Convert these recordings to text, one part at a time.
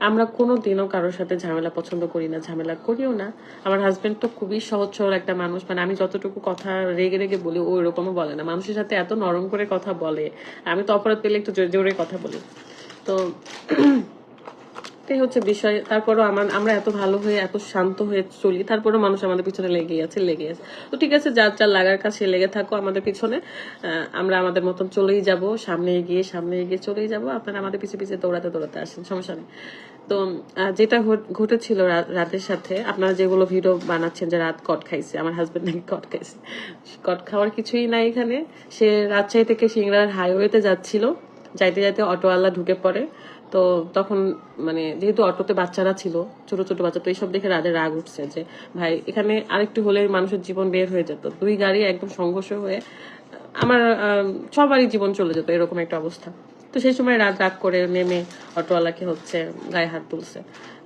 আমরা কোনো দিনও কারোর সাথে ঝামেলা পছন্দ করি না, ঝামেলা করিও না। আমার হাজবেন্ড তো খুবই সহজ সরল একটা মানুষ মানে আমি যতটুকু কথা রেগে রেগে বলি, ও এরকমও বলে না। মানুষের সাথে এত নরম করে কথা বলে, আমি তো অপরাধ পেলে একটু জোরে জোরে কথা বলি। তো এটাই হচ্ছে বিষয়। তারপরও আমার, আমরা এত ভালো হয়ে, এত শান্ত হয়ে চলি, তারপরও মানুষ আমাদের পিছনে লেগে আছে লেগে আছে। তো ঠিক আছে, যার যার লাগার কাছে লেগে থাকো আমাদের পিছনে। আমরা আমাদের মতন চলেই যাব, সামনে এগিয়ে সামনে এগিয়ে চলেই যাব। আপনারা আমাদের পিছে পিছে দৌড়াতে দৌড়াতে আসেন, সমস্যা নেই। তো যেটা ঘটেছিল রাতের সাথে, আপনারা যেগুলো ভিডিও বানাচ্ছেন যে রাত কট খাইছে, আমার হাজবেন্ড নাকি কট খাইছে। কট খাওয়ার কিছুই নাই এখানে। সে রাজশাহী থেকে সিংড়ার হাইওয়েতে যাচ্ছিল, যাইতে যাইতে অটোওয়ালা ঢুকে পড়ে। তো তখন মানে যেহেতু অটোতে বাচ্চারা ছিল, ছোট ছোট বাচ্চা, তো এইসব দেখে রাজের রাগ উঠছে যে, ভাই, এখানে আরেকটু হলে মানুষের জীবন বের হয়ে যেত। দুই গাড়ি একদম সংঘর্ষ হয়ে, আমার সবারই জীবন চলে যেত, এরকম একটা অবস্থা। তো সেই সময় রাত রাগ করে নেমে অটোওয়ালাকে হচ্ছে গায়ে হাত তুলছে।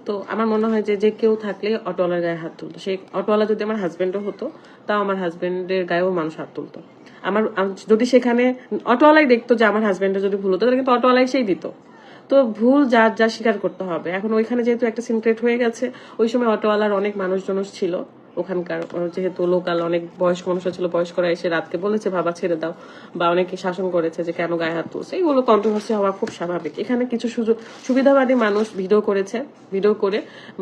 তো আমার মনে হয় যে যে কেউ থাকলে অটোওয়ালার গায়ে হাত তুলতো। সেই অটোওয়ালা যদি আমার হাজবেন্ডও হতো, তাও আমার হাজবেন্ডের গায়েও মানুষ হাত তুলতো। আমার যদি সেখানে অটোওয়ালাই দেখতো যে আমার হাজবেন্ডের যদি ভুল হতো, তাহলে কিন্তু অটোওয়ালাই সেই দিত। তো ভুল যা যা স্বীকার করতে হবে। এখন ওইখানে যেহেতু একটা সিনক্রেট হয়ে গেছে, ওই সময় অটোওয়ালার অনেক মানুষজন ছিল। ওখানকার যেহেতু লোকাল অনেক বয়স্ক মানুষ ছিল, বয়স্করা এসে রাতকে বলেছে, বাবা, ছেড়ে দাও। বা অনেকে শাসন করেছে যে, কেন গায়ে হাত তুলছে? এইগুলো কন্ট্রোভার্সি হওয়া খুব স্বাভাবিক। এখানে কিছু সুযোগ, সুবিধাবাদী মানুষ ভিডিও করেছে, ভিডিও করে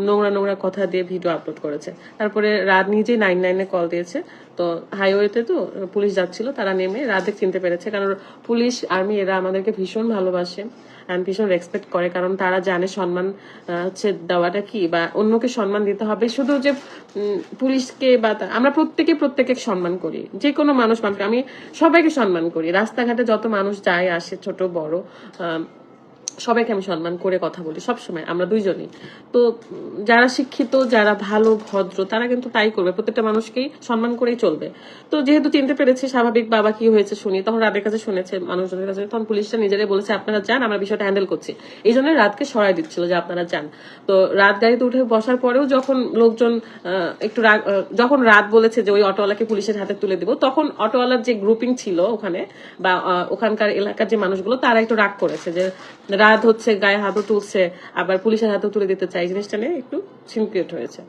নোংরা নোংরা কথা দিয়ে ভিডিও আপলোড করেছে। তারপরে রাত নিজেই নাইন নাইনে কল দিয়েছে। তো হাইওয়েতে তো পুলিশ যাচ্ছিল, তারা নেমে রাতে চিনতে পেরেছে। কারণ পুলিশ আর্মি এরা আমাদেরকে ভীষণ ভালোবাসে। And ভীষণ রেসপেক্ট করে, কারণ তারা জানে সম্মান হচ্ছে দেওয়াটা কি বা অন্যকে সম্মান দিতে হবে। শুধু যে পুলিশকে বা আমরা প্রত্যেকে প্রত্যেকে সম্মান করি। যে কোনো মানুষ মানুষকে, আমি সবাইকে সম্মান করি। রাস্তাঘাটে যত মানুষ যায়, আসে ছোট, বড় সবাইকে আমি সম্মান করে কথা বলি সবসময়, আমরা দুইজনই। তো যারা শিক্ষিত, যারা ভালো, ভদ্র, তারা কিন্তু তাই করবে, প্রত্যেকটা মানুষকেই সম্মান করেই চলবে। তো যেহেতু চিনতে পেরেছে, স্বাভাবিক বাবা কি হয়েছে শুনি, তখন রাতের কাছে শুনেছে, মানুষজনের কাছে, তখন পুলিশটা নিজেরাই বলেছে, আপনারা যান, আমরা বিষয়টা হ্যান্ডেল করছি। এই জন্য রাতকে সরাই দিচ্ছিল যে, আপনারা যান। তো রাত গাড়িতে উঠে বসার পরেও যখন লোকজন একটু যখন রাত বলেছে যে, ওই অটোওয়ালাকে পুলিশের হাতে তুলে দিব, তখন অটোওয়ালার যে গ্রুপিং ছিল ওখানে, বা ওখানকার এলাকার যে মানুষগুলো, তারা একটু রাগ করেছে যে রাত হচ্ছে গায়ে হাতও তুলছে আবার পুলিশের হাতও তুলে দিতে চাই। জিনিসটা নিয়ে একটু সিনক্রিয়েট হয়েছে।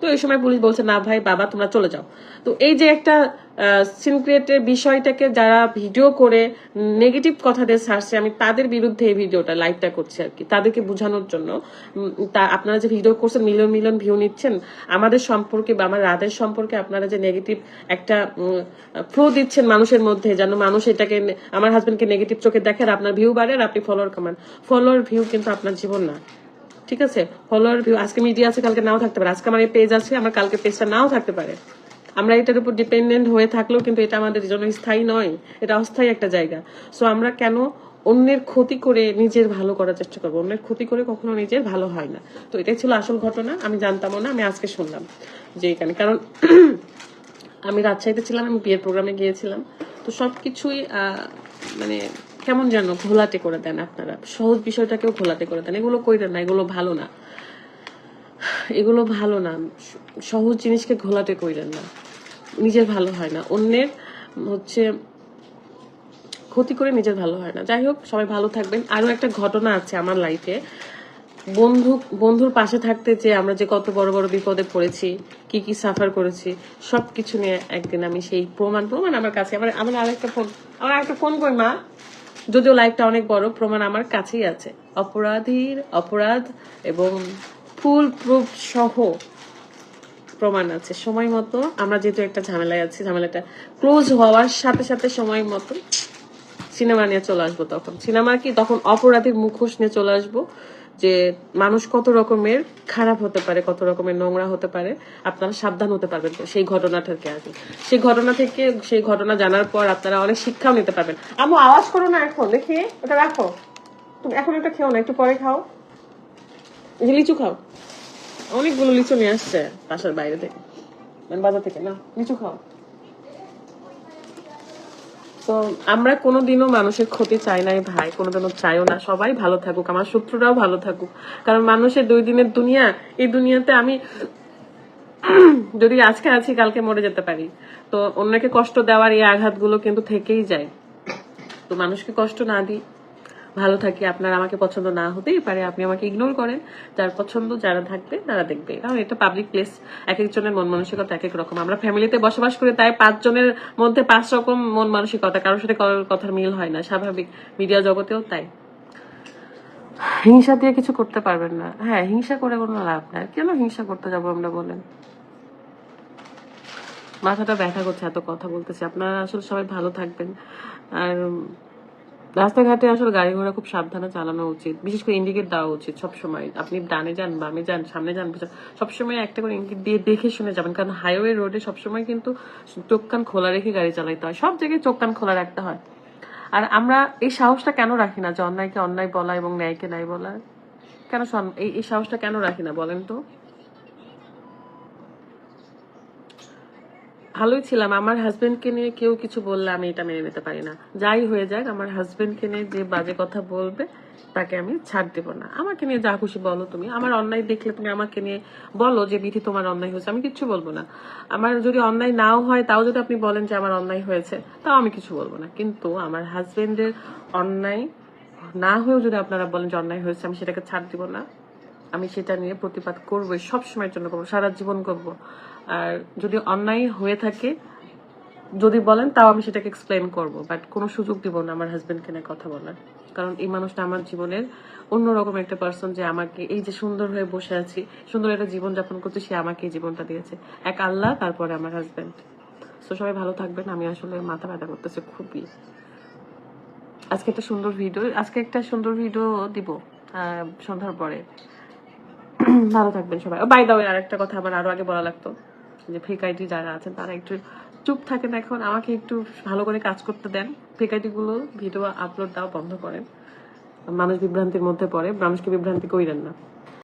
তো এই সময় পুলিশ বলছে, না ভাই, বাবা, তোমরা চলে যাও। তো এই যে একটা সিনক্রিয়েটের বিষয়টাকে যারা ভিডিও করে নেগেটিভ কথা দিয়ে ছাড়ছে আমি তাদের বিরুদ্ধে এই ভিডিওটা, লাইভটা করছি আর কি। তাদেরকে বোঝানোর জন্য তা আপনারা যে ভিডিও করছেন, মিলিয়ন মিলিয়ন ভিউ নিচ্ছেন, আমাদের সম্পর্কে বা আমার রাদের সম্পর্কে আপনারা যে নেগেটিভ একটা ফ্লো দিচ্ছেন মানুষের মধ্যে, যেন মানুষ এটাকে, আমার হাজবেন্ডকে নেগেটিভ চোখে দেখে আর আপনার ভিউ বাড়ে আর আপনি ফলোয়ার কমান। ফলোয়ার ভিউ কিন্তু আপনার জীবন না। ঠিক আছে? ফলোয়ার ভিউ আজকে মিডিয়া আছে কালকে নাও থাকতে পারে। আজকে আমার এই পেজ আছে আমার কালকে পেজটা নাও থাকতে পারে। আমরা এটার উপর ডিপেন্ডেন্ট হয়ে থাকলেও কিন্তু এটা আমাদের জন্য স্থায়ী নয়। এটা অস্থায়ী একটা জায়গা। সো আমরা কেন অন্যের ক্ষতি করে নিজের ভালো করার চেষ্টা করব? অন্যের ক্ষতি করে কখনো নিজের ভালো হয় না। তো এটাই ছিল আসল ঘটনা। আমি জানতামও না আমি আজকে শুনলাম যে এখানে। কারণ আমি রাজশাহীতে ছিলাম আমি বিয়ের প্রোগ্রামে গিয়েছিলাম। তো সবকিছুই আহ, মানে কেমন যেন ঘোলাটে করে দেন আপনারা। সহজ বিষয়টাকেও ঘোলাটে করে দেন। এগুলো কইরেন না, এগুলো ভালো না। এগুলো ভালো না। সহজ জিনিসকে ঘোলাটে কইরেন না। নিজের ভালো হয় না। অন্যের হচ্ছে ক্ষতি করে নিজের ভালো হয় না। যাই হোক, সবাই ভালো থাকবেন। আরও একটা ঘটনা আছে আমার লাইফে। বন্ধু, বন্ধুর পাশে থাকতে যে আমরা যে কত বড় বড় বিপদে পড়েছি, কি কি সাফার করেছি, সবকিছু নিয়ে একদিন আমি সেই প্রমাণ প্রমাণ আমার কাছে। আমার আমার আরেকটা ফোন আমার আরেকটা ফোন কই, মা? যদিও লাইফটা অনেক বড়, প্রমাণ আমার কাছেই আছে। অপরাধীর অপরাধ এবং ফুল প্রুফ সহ প্রমাণ আছে। সময় মতো, আমরা যেহেতু একটা ঝামেলায় আছি, ঝামেলাটা ক্লোজ হওয়ার সাথে সাথে সময় মতো সিনেমা নিয়ে চলে আসব তখন। সিনেমা কি তখন অপরাধীর মুখোশ নিয়ে চলে আসব? যে মানুষ কত রকমের খারাপ হতে পারে, কত রকমের নোংরা হতে পারে, আপনারা সাবধান হতে পারবেন সেই ঘটনা থেকে আর কি সেই ঘটনা থেকে, সেই ঘটনা জানার পর আপনারা অনেক শিক্ষাও নিতে পারবেন। আমু আওয়াজ করো না এখন, দেখি, ওটা রাখো। তুমি এখন একটা খেও না, একটু পরে খাও। যে লিচু খাও। অনেকগুলো লিচু নিয়ে আসছে বাসার বাইরে থেকে মানে বাজার থেকে না লিচু খাও। তো আমরা কোনোদিনও মানুষের ক্ষতি চাই নাই, ভাই। কোনোদিনও চাইও না। সবাই ভালো থাকুক, আমার শত্রুরাও ভালো থাকুক। কারণ মানুষের দুই দিনের দুনিয়া, এই দুনিয়াতে আমি যদি আজকে আছি, কালকে মরে যেতে পারি। তো অন্যকে কষ্ট দেওয়ার এই আঘাতগুলো কিন্তু থেকেই যায়। তো মানুষকে কষ্ট না দিই। ভালো থাকি, আপনার আমাকে পছন্দ না হতেই পারে, আপনি আমাকে ইগনোর করেন। যার পছন্দ, যারা থাকবে, তারা দেখবে। কারণ এটা পাবলিক প্লেস এক একজনের মন মানসিকতা এক এক রকম। আমরা ফ্যামিলিতে বসবাস করি তাই পাঁচজনের মধ্যে পাঁচ রকম মন মানসিকতা, কারোর সাথে কথার মিল হয় না। স্বাভাবিক। মিডিয়া জগতেও তাই। হিংসা দিয়ে কিছু করতে পারবেন না। হ্যাঁ হিংসা করে কোনো লাভ নাই। কেন হিংসা করতে যাব আমরা বলেন? মাথাটা ব্যথা করছে, এত কথা বলতেছি। আপনারা আসলে সবাই ভালো থাকবেন। আর রাস্তাঘাটে আসলে গাড়ি ঘোড়া খুব সাবধানে চালানো উচিত। বিশেষ করে ইন্ডিকেট দেওয়া উচিত সবসময়। আপনি ডানে যান, বামে যান, সামনে যান সবসময় একটা করে ইঙ্গিত দিয়ে দেখে শুনে যাবেন। কারণ হাইওয়ে রোডে সবসময় কিন্তু চোখ কান খোলা রেখে গাড়ি চালাইতে হয়। সব জায়গায় চোখ কান খোলা রাখতে হয়। আর আমরা এই সাহসটা কেন রাখি না যে অন্যায়কে অন্যায় বলা এবং ন্যায়কে ন্যায় বলা? কেন এই সাহসটা কেন রাখি না বলেন তো? ভালোই ছিলাম। আমার হাজবেন্ডকে নিয়ে কেউ কিছু বললে আমি এটা মেনে নিতে পারি না। যাই হয়ে যাক, আমার হাজবেন্ডকে নিয়ে যে বাজে কথা বলবে, তাকে আমি ছাড় দেব না। আমাকে নিয়ে যা খুশি বলো তুমি। আমার অন্যায় দেখলে তুমি আমাকে নিয়ে বলো যে, বিধি তোমার অন্যায় হয়েছে। আমি কিচ্ছু বলব না। আমার যদি অন্যায় নাও হয়, তাও যদি আপনি বলেন যে আমার অন্যায় হয়েছে, তাও আমি কিছু বলব না। কিন্তু আমার হাজবেন্ডের অন্যায় না হয়েও যদি আপনারা বলেন যে অন্যায় হয়েছে, আমি সেটাকে ছাড় দিব না। আমি সেটা নিয়ে প্রতিবাদ করব সব সময়ের জন্য করব, সারা জীবন করব। আর যদি অন্যায় হয়ে থাকে, যদি বলেন, তাও আমি সেটাকে এক্সপ্লেন করব। বাট কোনো সুযোগ দিব না আমার হাজবেন্ডকে নিয়ে কথা বলার। কারণ এই মানুষটা আমার জীবনের অন্যরকম একটা পার্সন যে আমাকে এই যে সুন্দর হয়ে বসে আছি, সুন্দর একটা জীবন যাপন করছে, সে আমাকে এই জীবনটা দিয়েছে। এক আল্লাহ, তারপরে আমার হাজবেন্ড তো সবাই ভালো থাকবেন। আমি আসলে মাথা ব্যথা করতেছে খুবই। আজকে একটা সুন্দর ভিডিও আজকে একটা সুন্দর ভিডিও দিব সন্ধ্যার পরে। ভালো থাকবেন সবাই। বাই দাও আর একটা কথা আমার আরও আগে বলা লাগতো। যে ফেক আইডি যারা আছেন, তারা একটু চুপ থাকেন এখন। আমাকে একটু ভালো করে কাজ করতে দেন। ফেক আইডি গুলো ভিডিও আপলোড দেওয়া বন্ধ করেন। মানুষ বিভ্রান্তির মধ্যে পড়ে। মানুষকে বিভ্রান্তি কইরেন না।